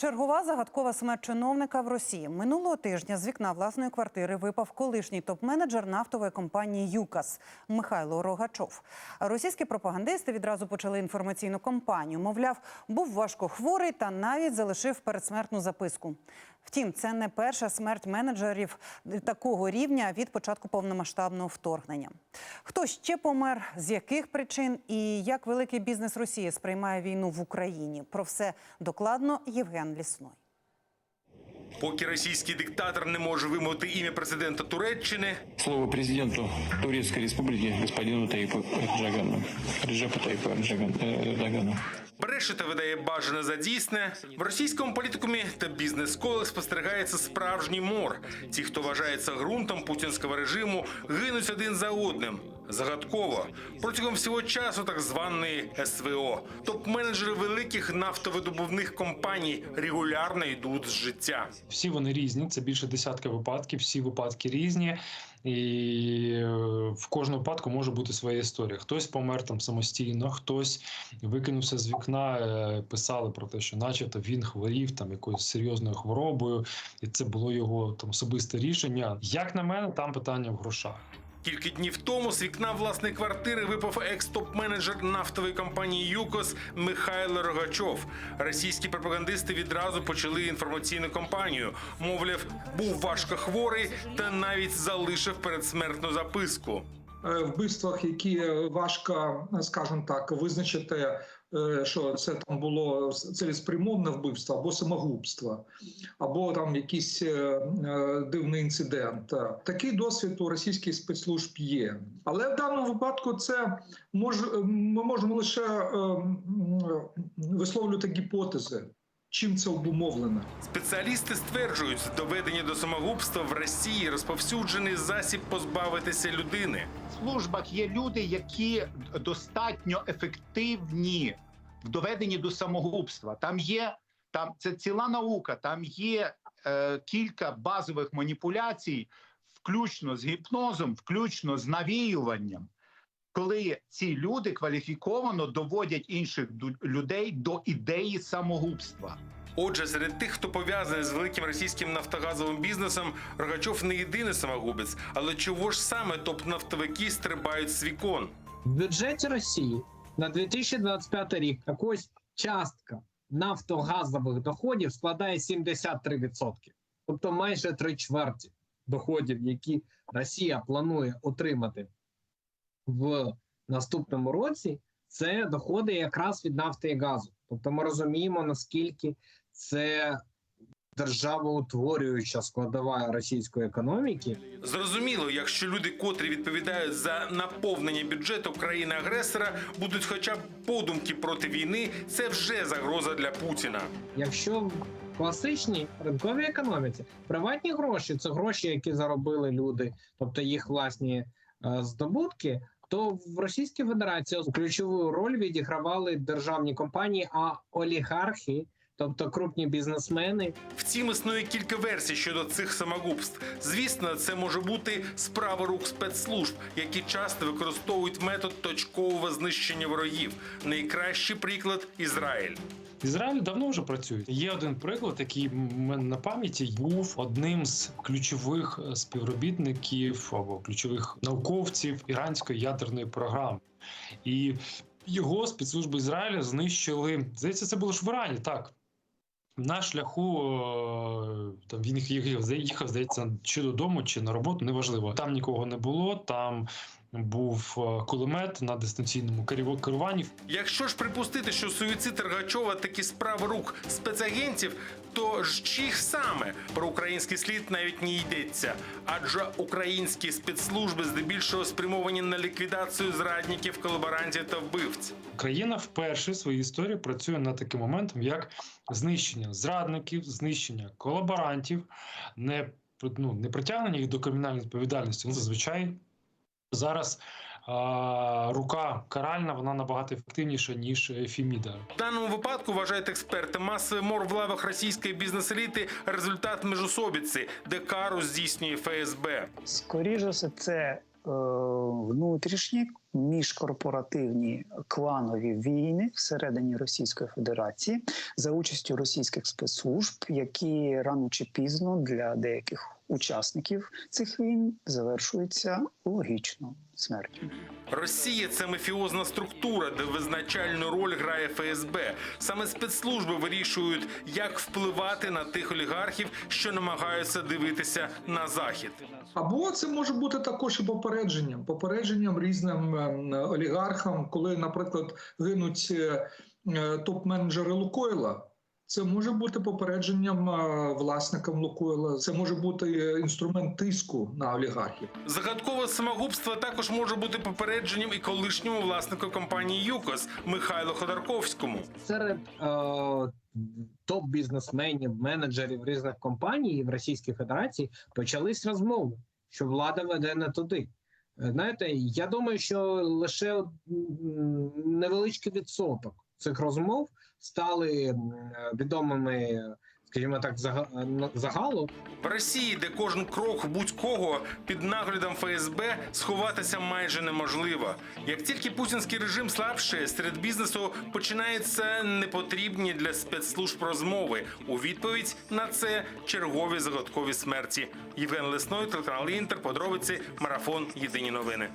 Чергова загадкова смерть чиновника в Росії минулого тижня з вікна власної квартири випав колишній топ-менеджер нафтової компанії ЮКАС Михайло Рогачов. Російські пропагандисти відразу почали інформаційну кампанію. Мовляв, був важко хворий та навіть залишив передсмертну записку. Втім, це не перша смерть менеджерів такого рівня від початку повномасштабного вторгнення. Хто ще помер, з яких причин і як великий бізнес Росії сприймає війну в Україні? Про все докладно Євген Лісной. Поки російський диктатор не може вимовити ім'я президента Туреччини, Слово президенту Турецкой Республики господину Таипу Эрдогану. Реджепу Таипу Эрдоган- э, Эрдогану. бреше та видає бажане за дійсне. В російському політикумі та бізнес-колах спостерігається справжній мор. Ті, хто вважається ґрунтом путінського режиму, гинуть один за одним. Загадково протягом всього часу так званої СВО. Топ-менеджери великих нафтовидобувних компаній регулярно йдуть з життя. Всі вони різні, це більше десятка випадків, всі випадки різні, і е, в кожному випадку може бути своя історія. Хтось помер там самостійно, хтось викинувся з вікна, е, писали про те, що, начебто, він хворів там якоюсь серйозною хворобою, і це було його там особисте рішення. Як на мене, там питання в грошах. Кілька днів тому з вікна власної квартири випав екс-топ-менеджер нафтової компанії ЮКОС Михайло Рогачов. Російські пропагандисти відразу почали інформаційну кампанію. Мовляв, був важко хворий та навіть залишив передсмертну записку. е, вбивствах, які важко, скажімо так, визначити, що це там було цілеспрямовне вбивство або самогубство, або там якийсь е, е, дивний інцидент. Такий досвід у російських спецслужб є. Але в даному випадку це мож, ми можемо лише е, висловлювати гіпотези, чим це обумовлено. Спеціалісти стверджують, доведення до самогубства в Росії розповсюджений засіб позбавитися людини. В службах є люди, які достатньо ефективні в доведенні до самогубства. Там є там це ціла наука, там є е, кілька базових маніпуляцій, включно з гіпнозом, включно з навіюванням. Коли ці люди кваліфіковано доводять інших ду- людей до ідеї самогубства. Отже, серед тих, хто пов'язаний з великим російським нафтогазовим бізнесом, Рогачов не єдиний самогубець. Але чого ж саме топ-нафтовики стрибають з вікон? В бюджеті Росії на 2025 рік якось частка нафтогазових доходів складає 73%. Тобто майже три чверті доходів, які Росія планує отримати в наступному році, це доходи якраз від нафти і газу. Тобто ми розуміємо, наскільки це державоутворююча складова російської економіки. Зрозуміло, якщо люди, котрі відповідають за наповнення бюджету країни-агресора, будуть хоча б подумки проти війни, це вже загроза для Путіна. Якщо в класичній ринковій економіці приватні гроші це гроші, які заробили люди, тобто їх власні е, здобутки. То в Російській Федерації ключову роль відігравали державні компанії, а олігархи, тобто крупні бізнесмени, Втім, існує кілька версій щодо цих самогубств. Звісно, це може бути справа рук спецслужб, які часто використовують метод точкового знищення ворогів. Найкращий приклад Ізраїль. Ізраїль давно вже працює. Є один приклад, який в мене на пам'яті був одним з ключових е, співробітників або ключових науковців іранської ядерної програми. І його спецслужби Ізраїля знищили. Здається, це було ж в Ірані, так. На шляху е, там він їхав, їхав, здається, чи додому, чи на роботу, неважливо. Там нікого не було. Там був е, кулемет на дистанційному керуванні. Якщо ж припустити, що суїцид Рогачова таки справа рук спецагентів, то ж чих саме про український слід навіть не йдеться, адже українські спецслужби здебільшого спрямовані на ліквідацію зрадників, колаборантів та вбивць. Країна вперше в своїй історії працює над таким моментом, як знищення зрадників, знищення колаборантів, не, ну, не притягнення їх до кримінальної відповідальності. Ну, зазвичай зараз а, рука каральна вона набагато ефективніша ніж Фіміда. В даному випадку вважають експерти масовий мор в лавах російської бізнес-еліти результат міжособіці, де кару здійснює ФСБ. Скоріше все, це е, внутрішні міжкорпоративні кланові війни всередині Російської Федерації за участю російських спецслужб, які рано чи пізно для деяких учасників цих війн завершуються логічно смертю. Росія це мафіозна структура, де визначальну роль грає ФСБ. Саме спецслужби вирішують, як впливати на тих олігархів, що намагаються дивитися на захід. Або це може бути також і попередженням, попередженням різним ем, олігархам, коли, наприклад, гинуть е, е, топ-менеджери Лукойла. Це може бути попередженням е, власникам Лукойла. Це може бути е, інструмент тиску на олігархів. Загадкове самогубство також може бути попередженням і колишньому власнику компанії ЮКОС Михайлу Ходорковському. серед е, топ-бізнесменів, менеджерів різних компаній в Російській Федерації почались розмови, що влада веде не туди. Е, Знаєте, я думаю, що лише невеличкий відсоток цих розмов стали відомими, скажімо так, зага- загалу, В Росії, де кожен крок будь-кого під наглядом ФСБ сховатися майже неможливо. Як тільки путінський режим слабшає, серед бізнесу починаються непотрібні для спецслужб розмови. У відповідь на це чергові загадкові смерті. Євген Лесной, телеканал Інтер, подробиці, марафон. Єдині новини.